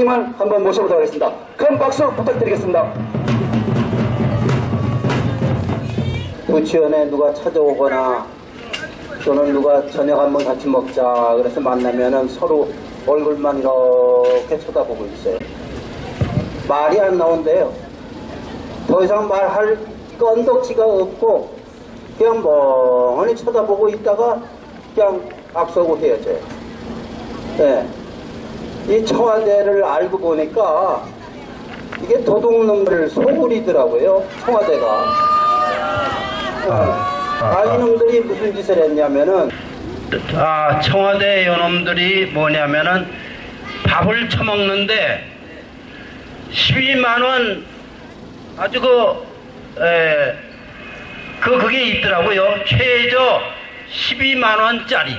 총리님을 한번 모셔보도록 하겠습니다. 큰 박수 부탁드리겠습니다. 유치원에 누가 찾아오거나 또는 누가 저녁 한번 같이 먹자 그래서 만나면은 서로 얼굴만 이렇게 쳐다보고 있어요. 말이 안 나온대요. 더 이상 말할 건덕지가 없고 그냥 멍하니 쳐다보고 있다가 그냥 앞서고 헤어져요. 네. 이 청와대를 알고 보니까 이게 도둑놈들 소굴이더라고요. 청와대가. 아, 이놈들이 무슨 짓을 했냐면은 아, 청와대 요놈들이 뭐냐면은 밥을 처먹는데 12만 원 아주 그, 에, 그, 그게 있더라고요. 최저 12만 원짜리.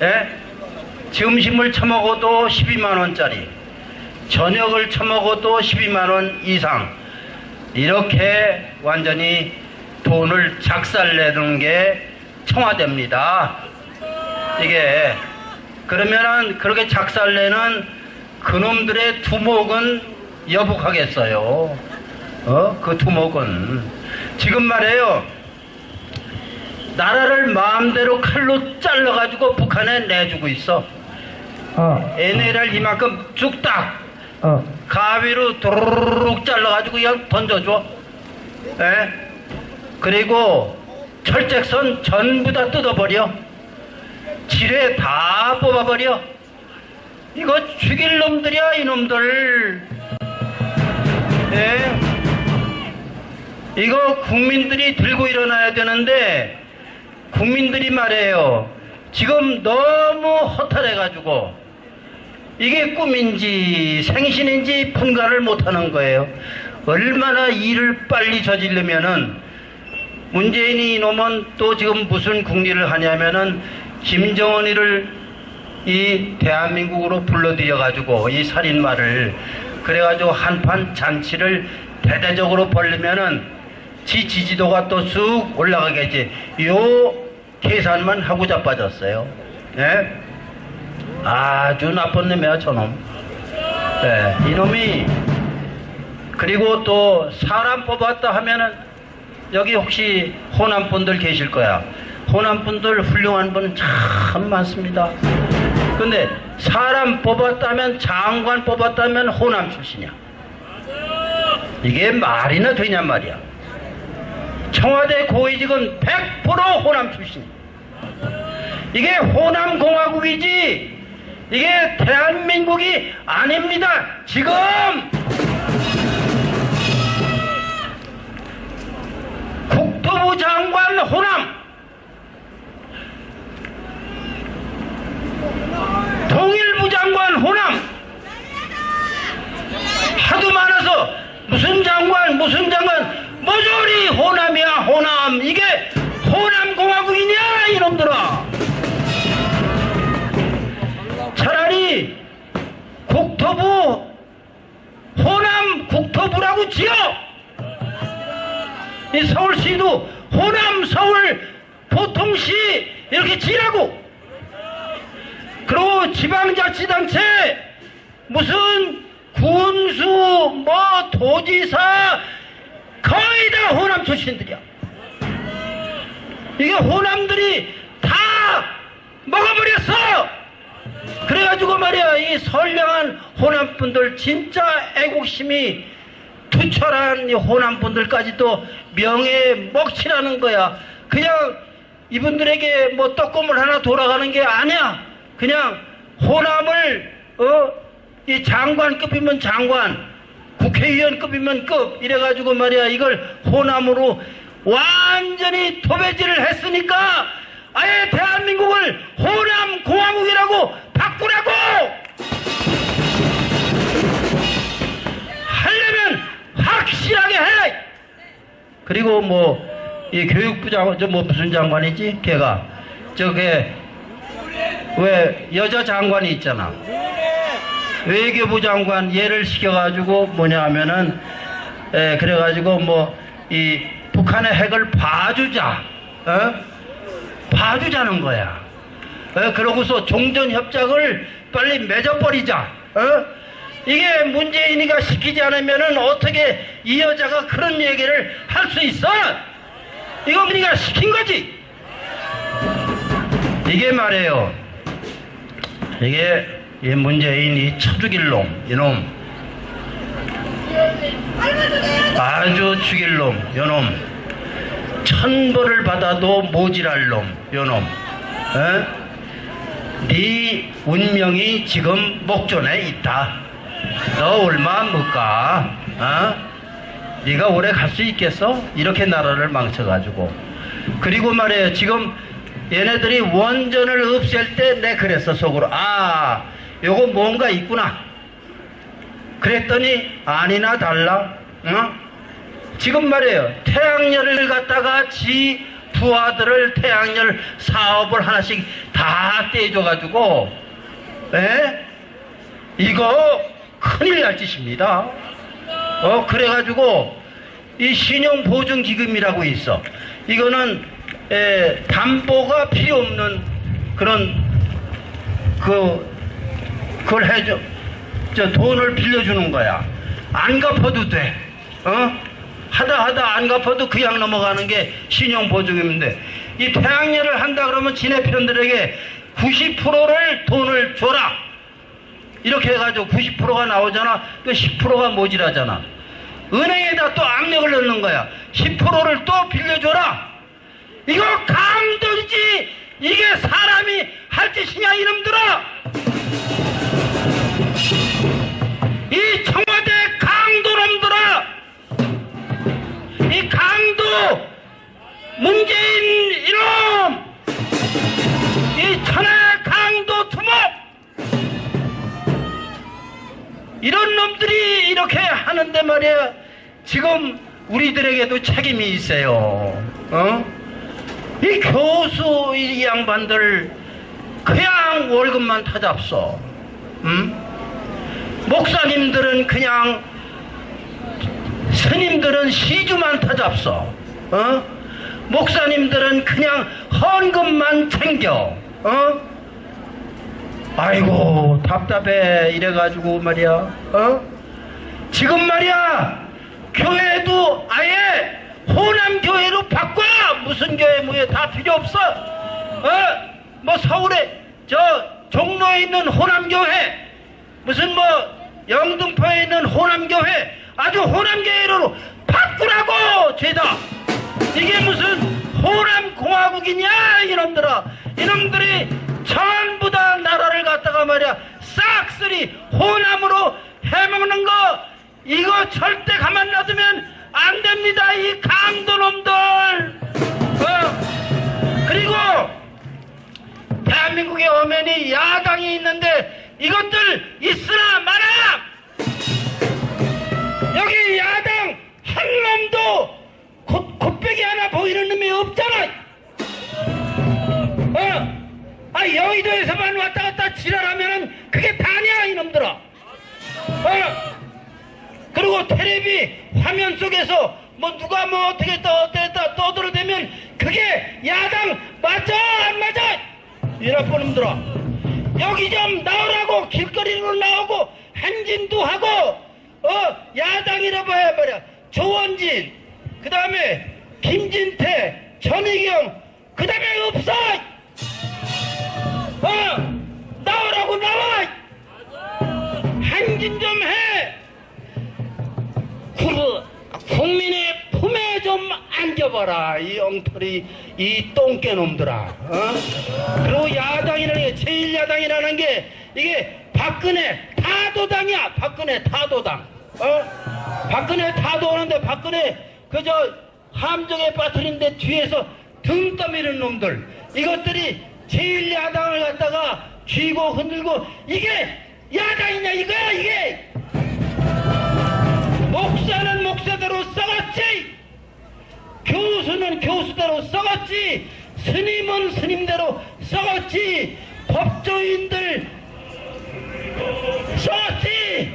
예? 점심을 처먹어도 12만 원짜리. 저녁을 처먹어도 12만 원 이상. 이렇게 완전히 돈을 작살내는 게 청와대입니다. 이게 그러면은 그렇게 작살내는 그놈들의 두목은 여복하겠어요. 어? 그 두목은 지금 말이에요. 나라를 마음대로 칼로 잘라가지고 북한에 내주고 있어. 어, NLR 이만큼 쑥딱 어, 가위로 도르륵 잘라가지고 그냥 던져줘. 에? 그리고 철책선 전부 다 뜯어버려. 지뢰 다 뽑아버려. 이거 죽일 놈들이야, 이놈들. 예? 이거 국민들이 들고 일어나야 되는데, 국민들이 말해요. 지금 너무 허탈해가지고, 이게 꿈인지 생신인지 분간을 못하는 거예요. 얼마나 일을 빨리 저지르면은 문재인이 이놈은 또 지금 무슨 국리를 하냐면은 김정은이를 이 대한민국으로 불러들여 가지고 이 살인마를 그래가지고 한판 잔치를 대대적으로 벌리면은 지 지지도가 또 쑥 올라가겠지. 요 계산만 하고 자빠졌어요. 예? 아주 나쁜 놈이야 저놈. 네, 이놈이 그리고 또 사람 뽑았다 하면은 여기 혹시 호남 분들 계실 거야. 호남 분들 훌륭한 분 참 많습니다. 근데 사람 뽑았다면 장관 뽑았다면 호남 출신이야. 이게 말이나 되냔 말이야. 청와대 고위직은 100% 호남 출신이야 이게 호남 공화국이지 이게 대한민국이 아닙니다. 지금 국토부 장관 호남 통일부 장관 호남 하도 많아서 무슨 장관 무슨 장관 모조리 호남이야 호남 이게 호남 공화국이냐 이놈들아 국토부 호남 국토부라고 지어! 이 서울시도 호남 서울 보통시 이렇게 지라고! 그리고 지방자치단체 무슨 군수 뭐 도지사 거의 다 호남 출신들이야. 이게 호남들이 다 먹어버렸어 이 선량한 호남분들 진짜 애국심이 투철한 이 호남분들까지 또 명예 먹칠하는 거야. 그냥 이분들에게 뭐 떡고물 하나 돌아가는 게 아니야. 그냥 호남을 어 이 장관급이면 장관 국회의원급이면 급 이래가지고 말이야. 이걸 호남으로 완전히 도배질을 했으니까 아예 대한민국을 호남 공화국이라고 바꾸라고 확실하게 해! 그리고 뭐 이 교육부 장관 저 뭐 무슨 장관이지? 걔가. 저게 왜 여자 장관이 있잖아. 외교부 장관 얘를 시켜가지고 뭐냐 하면은 에, 그래가지고 뭐 이 북한의 핵을 봐주자 어? 봐주자는 거야. 어, 그러고서 종전 협작을 빨리 맺어버리자 어? 이게 문재인이가 시키지 않으면은 어떻게 이 여자가 그런 얘기를 할 수 있어? 이거 우리가 시킨 거지. 이게 말이에요. 이게 이 문재인 이 쳐죽일 놈, 이놈. 아주 죽일 놈, 요놈. 천벌을 받아도 모질할 놈, 요놈. 에? 네 운명이 지금 목전에 있다. 너 얼마 못 가? 어? 네가 오래 갈 수 있겠어? 이렇게 나라를 망쳐가지고. 그리고 말이에요. 지금 얘네들이 원전을 없앨 때 내 그랬어 속으로. 아, 요거 뭔가 있구나. 그랬더니 아니나 달라. 어? 지금 말이에요. 태양열을 갖다가 지 부하들을 태양열 사업을 하나씩 다 떼줘가지고, 에? 이거 큰일 날 짓입니다. 어, 그래가지고, 이 신용보증기금이라고 있어. 이거는, 에, 담보가 필요 없는 그런, 그, 그걸 해줘. 저 돈을 빌려주는 거야. 안 갚아도 돼. 어? 하다 하다 안 갚아도 그냥 넘어가는 게 신용보증인데 이 태양열을 한다 그러면 지네 편들에게 90%를 돈을 줘라. 이렇게 해가지고 90%가 나오잖아. 또 10%가 모질하잖아. 은행에다 또 압력을 넣는 거야. 10%를 또 빌려줘라. 이거 강도이지. 이게 사람이 할 짓이냐 이놈들아. 지금 우리들에게도 책임이 있어요 어? 이 교수 이 양반들 그냥 월급만 타잡소 음? 목사님들은 그냥 스님들은 시주만 타잡소. 어? 목사님들은 그냥 헌금만 챙겨. 어? 아이고 답답해 이래가지고 말이야. 어? 지금 말이야 교회도 아예 호남 교회로 바꿔. 무슨 교회 뭐에 다 필요 없어. 어? 뭐 서울에 저 종로에 있는 호남 교회 무슨 뭐 영등포에 있는 호남 교회 아주 호남계로 바꾸라고 죄다 이게 무슨 호남 공화국이냐 이놈들아 이놈들이 전부 다 나라를 갖다가 말이야 싹쓸이 호남으로 해먹는 거 이거 절대 가만 놔두면 안 됩니다 이 강도놈들 어? 그리고 대한민국에 오면이 야당이 있는데 이것들 있으나 마라 여기 야당 한 놈도 곧, 곱빼기 하나 보이는 놈이 없잖아. 어? 아, 여의도에서만 왔다 갔다 지랄하면은 그게 다냐, 이놈들아. 어? 그리고 텔레비 화면 속에서 뭐 누가 뭐 어떻게 또 어땠다 떠들어대면 그게 야당 맞아, 안 맞아? 이 나쁜 놈들아. 여기 좀 나오라고 길거리로 나오고 행진도 하고 어 야당이라 봐야 말이야 조원진 그 다음에 김진태 전희경 그 다음에 없어 어 나오라고 나와 행진 좀 해 안겨봐라 이 엉터리 이 똥개 놈들아 어? 그리고 야당이라는 게 제일 야당이라는 게 이게 박근혜 타도당이야 박근혜 타도당 어? 박근혜 타도 오는데 박근혜 그저 함정에 빠뜨린데 뒤에서 등 떠미는 놈들 이것들이 제일 야당을 갖다가 쥐고 흔들고 이게 야당이냐 이거야 이게 썩었지. 스님은 스님대로 썩었지. 법조인들 썩었지.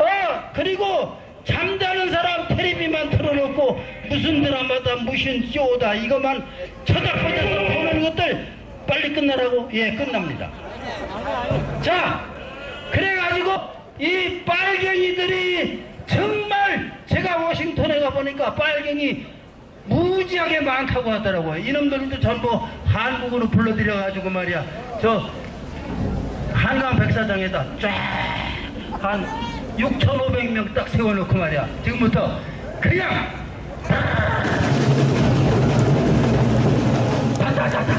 어 그리고 잠자는 사람 텔레비만 틀어놓고 무슨 드라마다 무슨 쇼다 이것만 쳐다보면서 보는 것들 빨리 끝나라고? 예 끝납니다. 자 그래가지고 이 빨갱이들이 정말 제가 워싱턴에 가보니까 빨갱이 무지하게 많다고 하더라고요. 이놈들도 전부 한국으로 불러들여가지고 말이야. 저 한강 백사장에다 쫙 한 6,500명 딱 세워놓고 말이야. 지금부터 그냥 바다다다